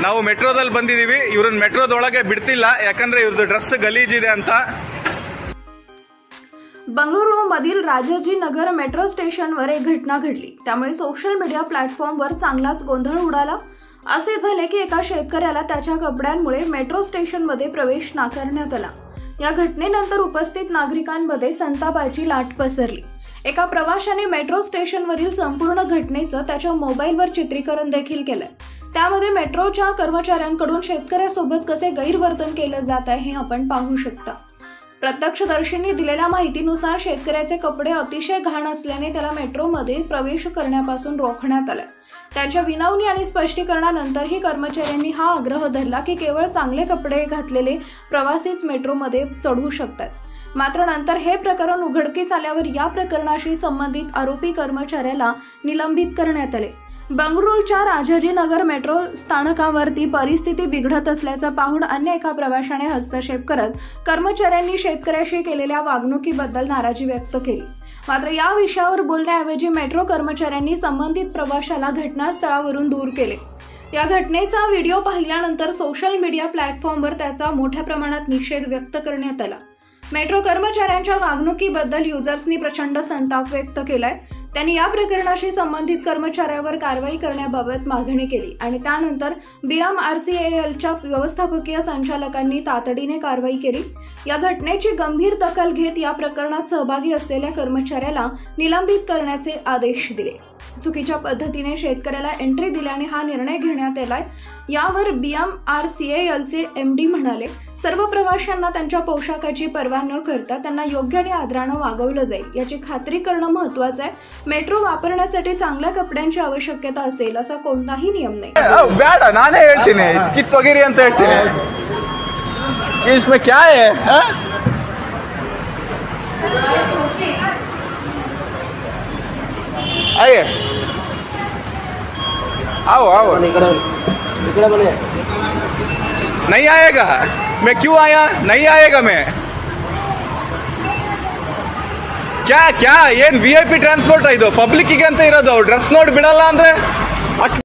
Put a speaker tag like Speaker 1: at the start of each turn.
Speaker 1: ನಾವು ಮೆಟ್ರೋದಲ್ಲಿ ಬಂದಿದೀವಿ ಇವ್ರನ್ನ ಮೆಟ್ರೋದೊಳಗೆ ಬಿಡ್ತಿಲ್ಲ ಯಾಕಂದ್ರೆ ಇವ್ರದ್ದು ಡ್ರೆಸ್ ಗಲೀಜಿದೆ ಅಂತ
Speaker 2: बंगळुरू मधील राजाजी नगर मेट्रो स्टेशनवर एक घटना घडली त्यामुळे सोशल मीडिया प्लॅटफॉर्मवर चांगलाच गोंधळ उडाला असे झाले की एका शेतकऱ्याला त्याच्या कपड्यांमुळे मेट्रो स्टेशनमध्ये प्रवेश नाकारण्यात आला या घटनेनंतर उपस्थित नागरिकांमध्ये संतापाची लाट पसरली एका प्रवाशाने मेट्रो स्टेशनवरील संपूर्ण घटनेचं त्याच्या मोबाईलवर चित्रीकरण देखील केलंय त्यामध्ये मेट्रोच्या कर्मचाऱ्यांकडून शेतकऱ्यासोबत कसे गैरवर्तन केलं जात आहे हे आपण पाहू शकता. प्रत्यक्षदर्शींनी दिलेल्या माहितीनुसार शेतकऱ्याचे कपडे अतिशय घाण असल्याने त्याला मेट्रोमध्ये प्रवेश करण्यापासून रोखण्यात आलं. त्यांच्या विनवणी आणि स्पष्टीकरणानंतरही कर्मचाऱ्यांनी हा आग्रह धरला की केवळ चांगले कपडे घातलेले प्रवासीच मेट्रोमध्ये चढू शकतात. मात्र नंतर हे प्रकरण उघडकीस आल्यावर या प्रकरणाशी संबंधित आरोपी कर्मचाऱ्याला निलंबित करण्यात आले. बंगळुरूच्या राजाजीनगर मेट्रो स्थानकावरती परिस्थिती बिघडत असल्याचं पाहून अन्य एका प्रवाशाने हस्तक्षेप करत कर्मचाऱ्यांनी शेतकऱ्याशी केलेल्या वागणुकीबद्दल नाराजी व्यक्त केली. मात्र या विषयावर बोलण्याऐवजी मेट्रो कर्मचाऱ्यांनी संबंधित प्रवाशाला घटनास्थळावरून दूर केले. या घटनेचा व्हिडिओ पाहिल्यानंतर सोशल मीडिया प्लॅटफॉर्मवर त्याचा मोठ्या प्रमाणात निषेध व्यक्त करण्यात आला. मेट्रो कर्मचाऱ्यांच्या वागणुकीबद्दल युजर्सनी प्रचंड संताप व्यक्त केलाय. त्यांनी या प्रकरणाशी संबंधित कर्मचाऱ्यावर कारवाई करण्याबाबत मागणी केली आणि त्यानंतर बी एम आर सी एलच्या व्यवस्थापकीय संचालकांनी तातडीने कारवाई केली. या घटनेची गंभीर दखल घेत या प्रकरणात सहभागी असलेल्या कर्मचाऱ्याला निलंबित करण्याचे आदेश दिले. चुकीच्या पद्धतीने शेतकऱ्याला एंट्री दिल्याने हा निर्णय घेण्यात आलाय यावर बीएम आर सी एलचे एम डी म्हणाले सर्व प्रवाशांना त्यांच्या पोशाखाची पर्वा न करता त्यांना योग्य आणि आदरानं वागवलं जाईल याची खात्री करणं महत्वाचं आहे मेट्रो वापरण्यासाठी चांगल्या कपड्यांची आवश्यकता असेल असा कोणताही नियम नाही
Speaker 1: ಅವ್ ಬೇಡ ನಾನೇ ಹೇಳ್ತೀನಿ ಕಿತ್ತೊಗಿರಿ ಅಂತ ಹೇಳ್ತೀನಿ इसमें क्या है हाँ? आइए आओ आओ
Speaker 3: इकडे इकडे पण ये.
Speaker 1: नहीं आएगा मैं क्यों आया नहीं आएगा मैं क्या क्या ಏನ್ ವಿ ಐ ಪಿ ಟ್ರಾನ್ಸ್ಪೋರ್ಟ್ ಇದು ಪಬ್ಲಿಕ್ಕಿಗೆ ಅಂತ ಇರೋದು ಡ್ರೆಸ್ ನೋಡಿ ಬಿಡಲ್ಲ ಅಂದ್ರೆ ಅಷ್ಟು